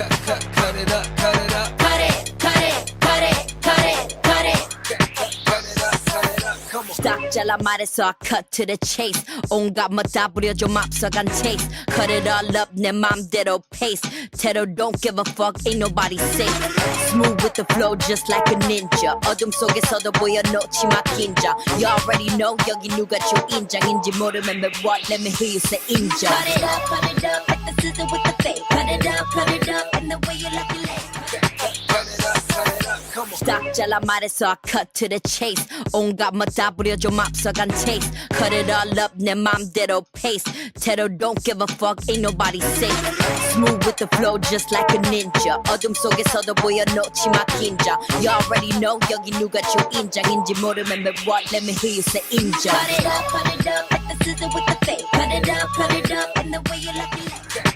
cut, cut, cut it up, cut 잘라 말해서 I cut to the chase 온갖 뭐다 부려줘 앞서간 taste Cut it all up 내 맘대로 pace 테러 don't give a fuck ain't nobody safe Smooth with the flow just like a ninja 어둠 속에서도 보여 놓지 마 긴장 You already know 여기 누가 초인장인지 모르면 but what let me hear you say 인정 Cut it up, cut it up like the scissor with the fade Cut it up, cut it up and the way you like it lay it up. Come on. 딱 잘라 말해서 I cut to the chase 온갖 뭐다 부려줘 앞서간 taste Cut it all up 내 맘대로 pace 테러 don't give a fuck ain't nobody safe Smooth with the flow just like a ninja 어둠 속에서도 보여 놓지 마 긴장 You already know 여기 누가 초인장인지 모르면 but what let me hear you say 인정 Cut it up, cut it up like the scissor with the fade Cut it up, cut it up and the way you like it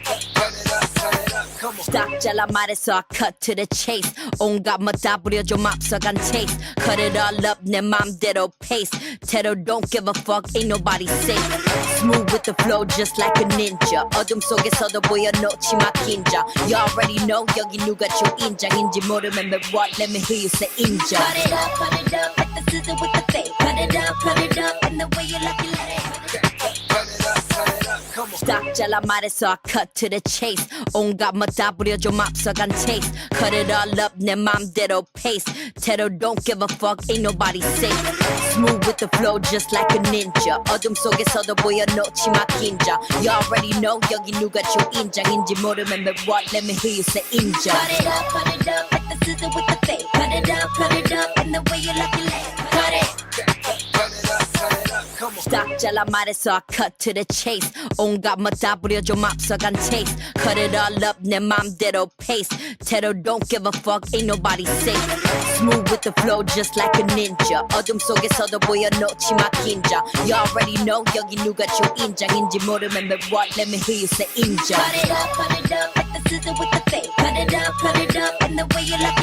잘라 말해서 I cut to the chase 온갖 뭐다 부려줘 앞서간 taste Cut it all up 내 맘대로 pace 테러 don't give a fuck ain't nobody safe Smooth with the flow just like a ninja 어둠 속에서도 보여 놓지 마 긴장 You already know 여기 누가 초인장인지 모르면 but what let me hear you say 인정 Cut it up, cut it up like the scissor with 잘라 말해서 I cut to the chase 온갖 뭐다 부려줘 앞서간 taste Cut it all up 내 맘대로 pace 테러 don't give a fuck ain't nobody safe Smooth with the flow just like a ninja 어둠 속에서도 보여 놓지 마 긴장 You already know 여기 누가 초인장인지 모르면 but what let me hear you say 인정 Cut it up, cut it up like the scissor with the fade Cut it up, cut it up and the way you like it 잘라 말해서 I cut to the chase 온갖 뭐다 부려줘 앞서간 taste Cut it all up 내 맘대로 pace 테러 don't give a fuck ain't nobody safe Smooth with the flow just like a ninja 어둠 속에서도 보여 놓지 마 긴장 You already know 여기 누가 초인장인지 모르면 but what let me hear you say 인정 Cut it up, cut it up like the scissor with the fade Cut it up, cut it up and the way you like it